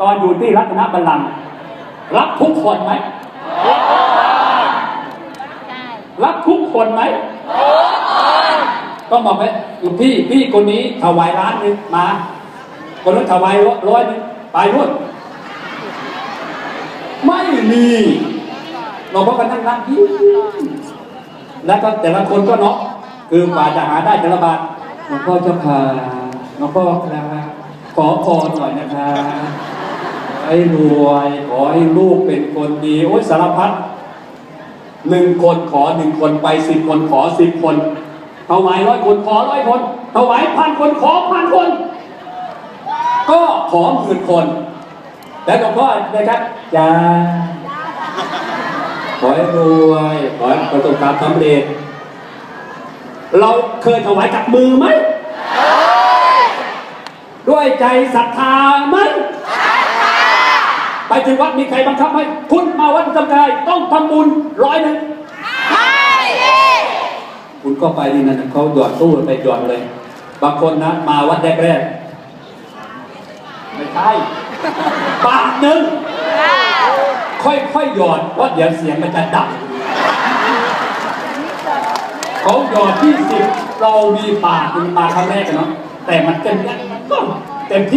ตอนอยู่ที่รัตนบัลลังก์รับทุกคนไหมใช่รับทุกคนไหมก็บอกไปพี่พี่คนนี้ถวายร้านหนึงมา คนนั้นถวายร้อยหนึงไปนู่นไม่มีเราก็กันนั่งนั่งยิ้มแล้วก็แต่ละคนก็เนาะคือกว่าจะหาได้แต่ละบาทหลวงพ่อเจ้าค่ะหลวงพ่อครับขอพรหน่อยนะคะ ให้รวย ขอให้ลูกเป็นคนดี โอ้ยสารพัดหนึ่งคนขอหนึ่งคนไปสิบคนขอสิบคนถวายร้อยคนขอร้อยคนถวายพันคนขอพันคน ก็ขอหมื่นคน แล้วหลวงพ่อนะครับจ้าขอให้รวยขอให้ประสบความสำเร็จ เราเคยถวายกับมือไหมด้วยใจศรัทธาไหม ถึงวัดมีใครบังคับให้คุณมาวัดจำกายต้องทำบุญร้อยหนึ่งคุณก็ไปนี่นะเขาหยอดตู้ไปหยอดเลย บางคนนะมาวัดแรกๆไม่ใช่บาทหนึ่งค่อยๆหยอดเพราะเดี๋ยวเสียงมันจะดับเขาหยอดที่สิบเรามีบาทหนึ่งมาครั้งแรกอะเนาะแต่มันเต็มก็เต็มที่